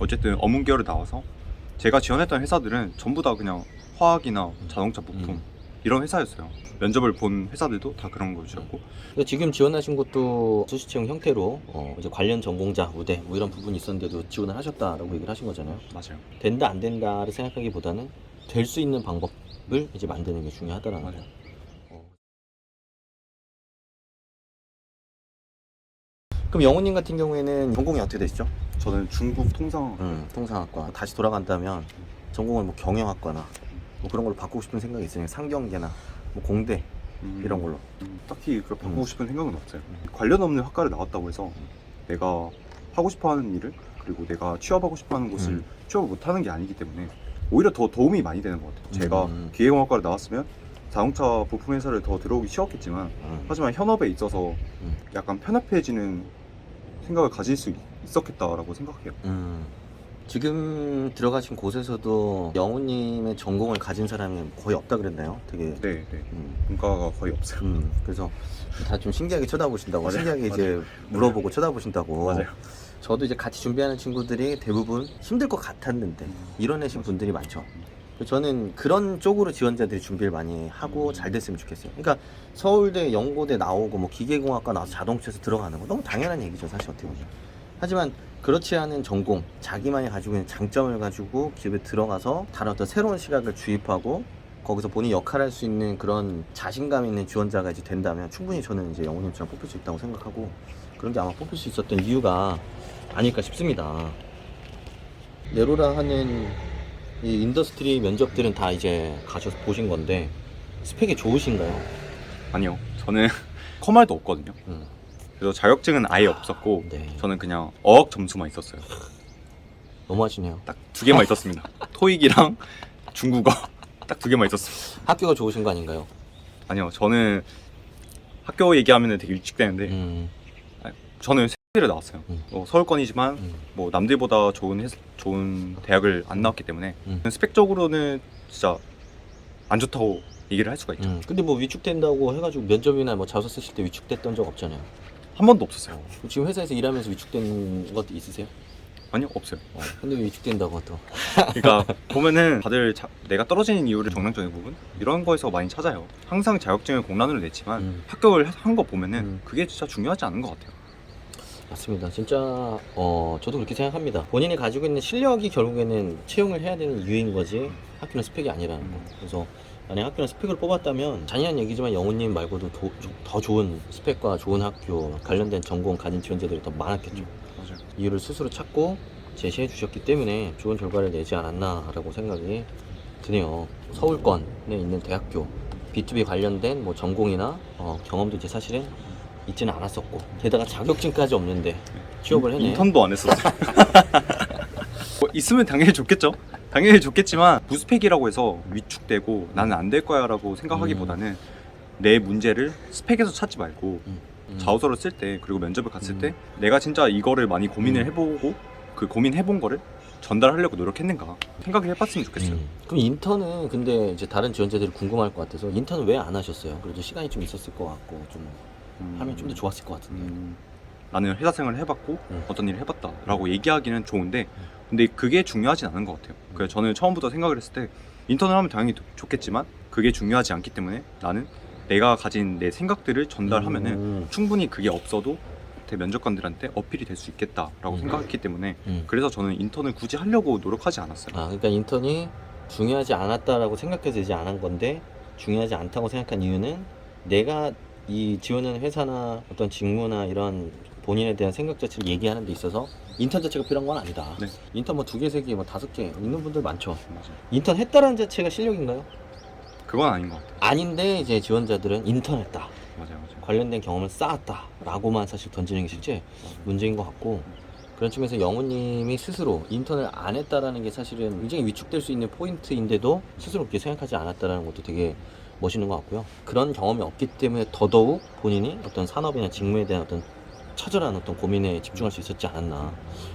어쨌든 어문계열을 나와서 제가 지원했던 회사들은 전부 다 그냥 화학이나 자동차 부품 음. 이런 회사였어요. 면접을 본 회사들도 다 그런 거였고 근데 지금 지원하신 것도 수시 채용 형태로 어, 이제 관련 전공자 우대 뭐 이런 부분이 있었는데도 지원을 하셨다라고 얘기를 하신 거잖아요. 맞아요. 된다 안 된다를 생각하기보다는 될 수 있는 방법을 이제 만드는 게 중요하다라는 맞아요. 거예요. 어. 그럼 영호님 같은 경우에는 전공이 어떻게 되시죠? 저는 중국 통상 음, 통상학과 다시 돌아간다면 전공을 뭐 경영학과나 뭐 그런 걸로 바꾸고 싶은 생각이 있으니까 상경계나 뭐 공대 음, 이런 걸로 음, 딱히 그걸 바꾸고 음. 싶은 생각은 없어요. 관련 없는 학과를 나왔다고 해서 내가 하고 싶어하는 일을 그리고 내가 취업하고 싶어하는 곳을 음. 취업을 못하는 게 아니기 때문에 오히려 더 도움이 많이 되는 것 같아요. 제가 음. 기계공학과를 나왔으면 자동차 부품 회사를 더 들어오기 쉬웠겠지만 음. 하지만 현업에 있어서 음. 약간 편협해지는 생각을 가질 수 있었겠다라고 생각해요. 음. 지금 들어가신 곳에서도 영우님의 전공을 가진 사람이 거의 없다 그랬나요? 되게 네, 네. 음. 문과가 거의 없어요. 음, 그래서 다 좀 신기하게 쳐다보신다고 맞아요. 신기하게 이제 물어보고 쳐다보신다고 맞아요. 저도 이제 같이 준비하는 친구들이 대부분 힘들 것 같았는데 음. 이뤄내신 분들이 많죠 그래서 저는 그런 쪽으로 지원자들이 준비를 많이 하고 음. 잘 됐으면 좋겠어요 그러니까 서울대 연고대 나오고 뭐 기계공학과 나와서 자동차에서 들어가는 거 너무 당연한 얘기죠 사실 어떻게 보면 하지만 그렇지 않은 전공 자기만이 가지고 있는 장점을 가지고 기업에 들어가서 다른 어떤 새로운 시각을 주입하고 거기서 본인이 역할할 수 있는 그런 자신감 있는 지원자가 이제 된다면 충분히 저는 이제 영호님처럼 뽑힐 수 있다고 생각하고 그런 게 아마 뽑힐 수 있었던 이유가 아닐까 싶습니다. 네로라 하는 이 인더스트리 면접들은 다 이제 가셔서 보신 건데 스펙이 좋으신가요? 아니요. 저는 커말도 없거든요. 음, 그래서 자격증은 아예 없었고 네. 저는 그냥 어학 점수만 있었어요. 너무하시네요. 딱 두 개만 있었습니다. 토익이랑 중국어 딱 두 개만 있었어요. 학교가 좋으신 거 아닌가요? 아니요. 저는 학교 얘기하면 되게 일찍 되는데 음, 저는 세대를 나왔어요. 음. 뭐 서울권이지만 음, 뭐 남들보다 좋은 회- 좋은 대학을 안 나왔기 때문에 음. 스펙적으로는 진짜 안 좋다고 얘기를 할 수가 있죠. 음. 근데 뭐 위축된다고 해가지고 면접이나 뭐 자소 쓰실 때 위축됐던 적 없잖아요. 한 번도 없었어요. 지금 회사에서 일하면서 위축된 것도 있으세요? 아니요, 없어요. 어, 근데 왜 위축된다고 또? 그러니까 보면은 다들 자- 내가 떨어지는 이유를 정상적인 부분 이런 거에서 많이 찾아요. 항상 자격증을 공란으로 냈지만 음. 합격을 한 거 보면은 음. 그게 진짜 중요하지 않은 것 같아요. 맞습니다. 진짜 어 저도 그렇게 생각합니다. 본인이 가지고 있는 실력이 결국에는 채용을 해야 되는 이유인 거지 학교는 스펙이 아니라는 거. 그래서 만약 학교는 스펙을 뽑았다면 잔인한 얘기지만 영호님 말고도 도- 조- 더 좋은 스펙과 좋은 학교 관련된 전공 가진 지원자들이 더 많았겠죠. 맞아요. 이유를 스스로 찾고 제시해 주셨기 때문에 좋은 결과를 내지 않았나라고 생각이 드네요. 서울권에 있는 대학교 B2B 관련된 뭐 전공이나 어, 경험도 이제 사실은 있지는 않았었고 게다가 자격증까지 없는데 취업을 해내. 인턴도 안 했었어요. 뭐 있으면 당연히 좋겠죠. 당연히 좋겠지만 무스펙이라고 해서 위축되고 나는 안 될 거야 라고 생각하기보다는 내 문제를 스펙에서 찾지 말고 음, 음. 자소서를 쓸 때 그리고 면접을 갔을 음. 때 내가 진짜 이거를 많이 고민을 음. 해보고 그 고민해본 거를 전달하려고 노력했는가 생각을 해봤으면 좋겠어요. 음. 그럼 인턴은 근데 이제 다른 지원자들이 궁금할 것 같아서 인턴은 왜 안 하셨어요? 그래도 시간이 좀 있었을 것 같고 좀 음. 하면 좀 더 좋았을 것 같은데. 음, 나는 회사 생활을 해봤고 음. 어떤 일을 해봤다라고 얘기하기는 좋은데 근데 그게 중요하진 않은 것 같아요. 그래서 저는 처음부터 생각을 했을 때 인턴을 하면 당연히 좋겠지만 그게 중요하지 않기 때문에 나는 내가 가진 내 생각들을 전달하면은 음. 충분히 그게 없어도 대 면접관들한테 어필이 될 수 있겠다라고 음. 생각했기 때문에 음. 그래서 저는 인턴을 굳이 하려고 노력하지 않았어요. 아, 그러니까 인턴이 중요하지 않았다라고 생각해서 이제 안 한 건데 중요하지 않다고 생각한 이유는 내가 이 지원하는 회사나 어떤 직무나 이런 본인에 대한 생각 자체를 얘기하는 데 있어서 인턴 자체가 필요한 건 아니다. 네. 인턴 뭐 두 개, 세 개, 뭐 다섯 개 있는 분들 많죠. 맞아요. 인턴 했다라는 자체가 실력인가요? 그건 아닌 것 같아요. 아닌데 이제 지원자들은 인턴 했다. 맞아요, 맞아요. 관련된 경험을 쌓았다라고만 사실 던지는 게 실제. 문제인 것 같고 그런 측면에서 영우님이 스스로 인턴을 안 했다라는 게 사실은 굉장히 위축될 수 있는 포인트인데도 스스로 그렇게 생각하지 않았다라는 것도 되게 멋있는 것 같고요. 그런 경험이 없기 때문에 더더욱 본인이 어떤 산업이나 직무에 대한 어떤 처절한 어떤 고민에 집중할 수 있었지 않았나.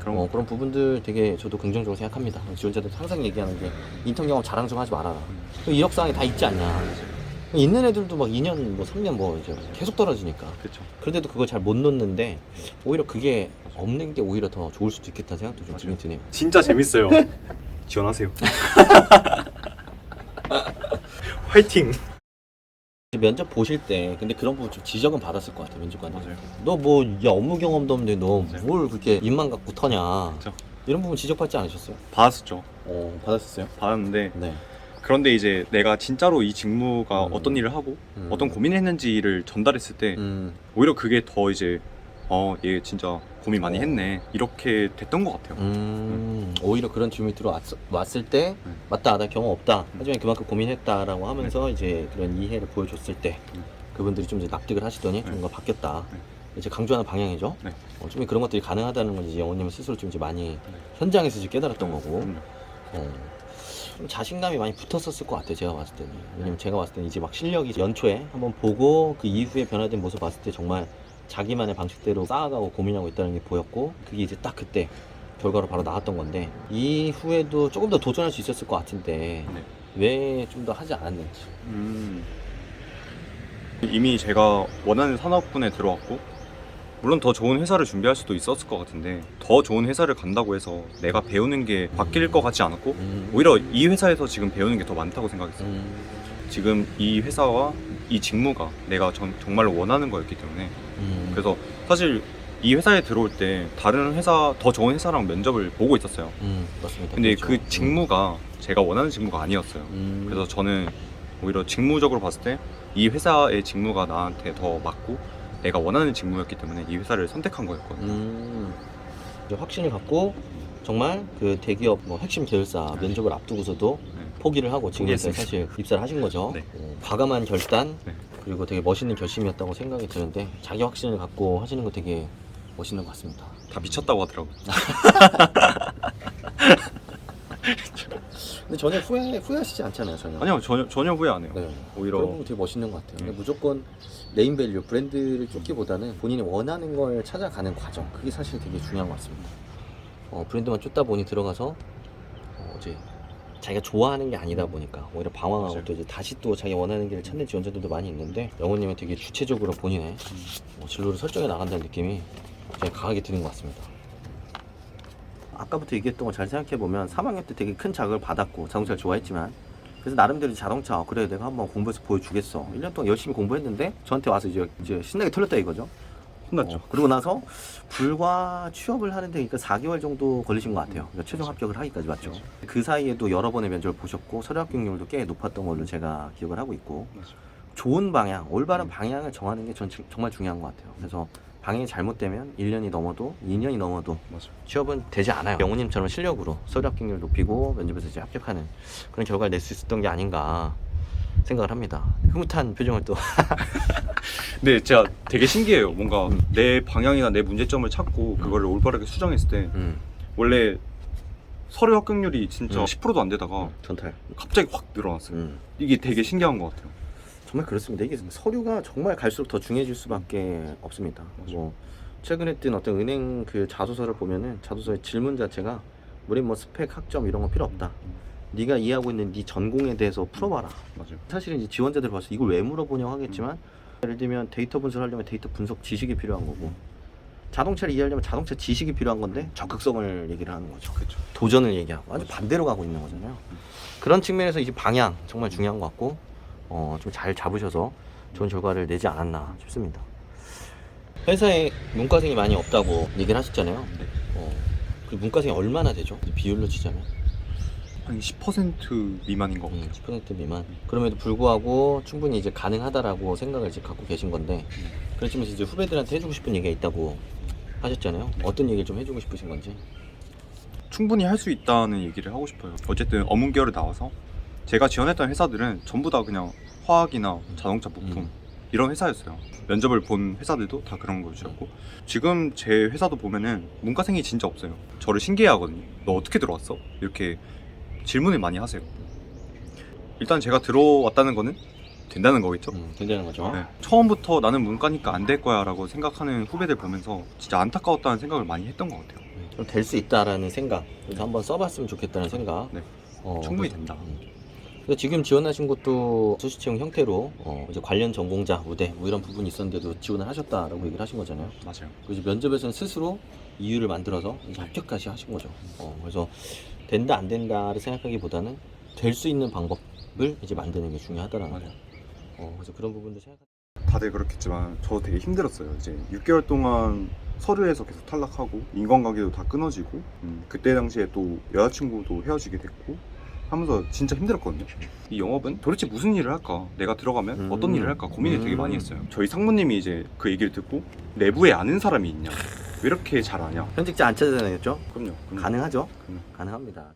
그럼 어, 그런 부분들 되게 저도 긍정적으로 생각합니다. 지원자들 항상 얘기하는 게 인턴 경험 자랑 좀 하지 말아라. 그 이력사항에 다 있지 않냐. 있는 애들도 막 2년 뭐 3년 뭐 이제 계속 떨어지니까 그렇죠. 그런데도 그걸 잘 못 놓는데 오히려 그게 없는 게 오히려 더 좋을 수도 있겠다는 생각도 좀 들긴 드네요. 진짜 재밌어요. 지원하세요. 화이팅. 면접 보실 때 근데 그런 부분 좀 지적은 받았을 것 같아 면접관들. 맞아요. 너뭐 야 업무 경험도 없는데 너 맞아요. 뭘 그렇게 입만 갖고 터냐? 그렇죠. 이런 부분 지적받지 않으셨어요? 받았었죠. 어 받았었어요? 받았는데 네. 그런데 이제 내가 진짜로 이 직무가 음. 어떤 일을 하고 음. 어떤 고민을 했는지를 전달했을 때 음. 오히려 그게 더 이제 어 얘 진짜 고민 많이 어. 했네 이렇게 됐던 것 같아요. 음, 오히려 그런 질문이 들어왔을 때 네. 맞다 나 경험 없다 하지만 그만큼 고민했다라고 하면서 이제 그런 이해를 보여줬을 때 음. 그분들이 좀 이제 납득을 하시더니 좀 네. 더 바뀌었다 네. 이제 강조하는 방향이죠 네. 어, 좀 그런 것들이 가능하다는 건 이제 영호님 스스로 좀 이제 많이 현장에서 이제 깨달았던 거고 음. 어, 좀 자신감이 많이 붙었었을 것 같아요 제가 봤을 때는 왜냐면 제가 봤을 때는 이제 막 실력이 연초에 한번 보고 그 이후에 변화된 모습 봤을 때 정말 자기만의 방식대로 쌓아가고 고민하고 있다는 게 보였고 그게 이제 딱 그때 결과로 바로 나왔던 건데 이후에도 조금 더 도전할 수 있었을 것 같은데 네. 왜 좀 더 하지 않았는지 음. 이미 제가 원하는 산업군에 들어왔고 물론 더 좋은 회사를 준비할 수도 있었을 것 같은데 더 좋은 회사를 간다고 해서 내가 배우는 게 바뀔 것 같지 않았고 음. 오히려 이 회사에서 지금 배우는 게 더 많다고 생각했어요. 음. 지금 이 회사와 이 직무가 내가 정, 정말로 원하는 거였기 때문에 음. 그래서 사실 이 회사에 들어올 때 다른 회사 더 좋은 회사랑 면접을 보고 있었어요. 음, 맞습니다 근데 그렇죠. 그 직무가 제가 원하는 직무가 아니었어요. 음. 그래서 저는 오히려 직무적으로 봤을 때 이 회사의 직무가 나한테 더 맞고 내가 원하는 직무였기 때문에 이 회사를 선택한 거였거든요. 음, 이제 확신을 갖고 정말 그 대기업 뭐 핵심 계열사 면접을 앞두고서도 네. 포기를 하고 지금 이제 포기했습니다. 사실 입사를 하신 거죠. 네. 어, 과감한 결단 네. 그리고 되게 멋있는 결심이었다고 생각이 드는데 자기 확신을 갖고 하시는 거 되게 멋있는 것 같습니다. 다 미쳤다고 하더라고요. 근데 전혀 후회 후회하시지 않잖아요, 전혀. 아니요 전혀 전혀 후회 안 해요. 네. 오히려 그런 거 되게 멋있는 것 같아요. 근데 네. 무조건 네임 밸류, 브랜드를 쫓기보다는 본인이 원하는 걸 찾아가는 과정, 그게 사실 되게 중요한 것 같습니다. 어, 브랜드만 쫓다 보니 들어가서 어, 이제 자기가 좋아하는 게 아니다 보니까 오히려 방황하고 맞아요. 또 이제 다시 또 자기 원하는 길을 찾는 지원자들도 많이 있는데 영호님은 되게 주체적으로 본인의 어, 진로를 설정해 나간다는 느낌이 되게 강하게 드는 것 같습니다. 아까부터 얘기했던 거 잘 생각해 보면 3학년 때 되게 큰 자극을 받았고 자동차를 좋아했지만 그래서 나름대로 자동차 어, 그래 내가 한번 공부해서 보여주겠어 1년 동안 열심히 공부했는데 저한테 와서 이제, 이제 신나게 털렸다 이거죠 혼났죠. 어, 그리고 나서 불과 취업을 하는데 그러니까 4개월 정도 걸리신 것 같아요 그러니까 최종 합격을 하기까지 맞죠 그렇죠. 그 사이에도 여러 번의 면접을 보셨고 서류 합격률도 꽤 높았던 걸로 제가 기억을 하고 있고 맞아요. 좋은 방향, 올바른 음. 방향을 정하는 게 전 정말 중요한 것 같아요 그래서 방향이 잘못되면 1년이 넘어도 2년이 넘어도 맞아요. 취업은 되지 않아요. 영호님처럼 실력으로 서류 합격률 높이고 면접에서 이제 합격하는 그런 결과를 낼 수 있었던 게 아닌가 생각을 합니다. 흐뭇한 표정을 또 근데 진짜 되게 신기해요. 뭔가 음. 내 방향이나 내 문제점을 찾고 그거를 올바르게 수정했을 때 음, 원래 서류 합격률이 진짜 음. 10%도 안 되다가 전탈. 갑자기 확 늘어났어요. 음, 이게 되게 신기한 것 같아요. 정말 그렇습니다. 이게 서류가 정말 갈수록 더 중요해질 수밖에 없습니다. 맞아요. 뭐 최근에 뜬 어떤 은행 그 자소서를 보면은 자소서의 질문 자체가 우리 뭐 스펙, 학점 이런 거 필요 없다. 네가 이해하고 있는 네 전공에 대해서 풀어봐라. 맞아요. 사실은 이제 지원자들 봐서 이걸 왜 물어보냐고 하겠지만 예를 들면 데이터 분석을 하려면 데이터 분석 지식이 필요한 거고 자동차를 이해하려면 자동차 지식이 필요한 건데 적극성을 얘기를 하는 거죠. 그렇죠. 도전을 얘기하고 아주 반대로 가고 있는 거잖아요. 그런 측면에서 이제 방향 정말 중요한 것 같고 어, 좀 잘 잡으셔서 좋은 결과를 내지 않았나 싶습니다. 회사에 문과생이 많이 없다고 얘기를 하셨잖아요. 네. 어, 그 문과생이 얼마나 되죠? 비율로 치자면? 한 10% 미만인 것 같아요. 음, 10% 미만. 그럼에도 불구하고 충분히 이제 가능하다라고 생각을 이제 갖고 계신 건데 그렇지만 이제 후배들한테 해주고 싶은 얘기가 있다고 하셨잖아요. 어떤 얘기를 좀 해주고 싶으신 건지. 충분히 할 수 있다는 얘기를 하고 싶어요. 어쨌든 어문 계열에 나와서 제가 지원했던 회사들은 전부 다 그냥 화학이나 자동차 부품 음. 이런 회사였어요. 면접을 본 회사들도 다 그런 거였고 지금 제 회사도 보면은 문과생이 진짜 없어요. 저를 신기해하거든요. 너 어떻게 들어왔어? 이렇게 질문을 많이 하세요. 일단 제가 들어왔다는 거는 된다는 거겠죠. 음, 된다는 거죠. 네. 처음부터 나는 문과니까 안 될 거야라고 생각하는 후배들 보면서 진짜 안타까웠다는 생각을 많이 했던 것 같아요. 될수 있다라는 생각. 그래서 한번 써봤으면 좋겠다는 생각. 네. 어, 충분히 된다. 음. 그래서 지금 지원하신 것도 수시 채용 형태로 어, 이제 관련 전공자 우대 뭐 이런 부분이 있었는데도 지원을 하셨다라고 얘기를 하신 거잖아요. 맞아요. 그래서 면접에서는 스스로 이유를 만들어서 이제 합격까지 하신 거죠. 어, 그래서 된다 안 된다를 생각하기보다는 될 수 있는 방법을 이제 만드는 게 중요하다라는 맞아요. 거죠. 어, 그래서 그런 부분도 생각. 다들 그렇겠지만 저도 되게 힘들었어요. 이제 6개월 동안 서류에서 계속 탈락하고 인간관계도 다 끊어지고 음, 그때 당시에 또 여자친구도 헤어지게 됐고 하면서 진짜 힘들었거든요. 이 영업은 도대체 무슨 일을 할까? 내가 들어가면 음. 어떤 일을 할까 고민을 되게 음. 많이 했어요. 저희 상무님이 이제 그 얘기를 듣고 내부에 아는 사람이 있냐? 왜 이렇게 잘 아냐? 현직자 안 찾아다녔죠? 그럼요. 그럼요. 가능하죠? 음. 가능합니다.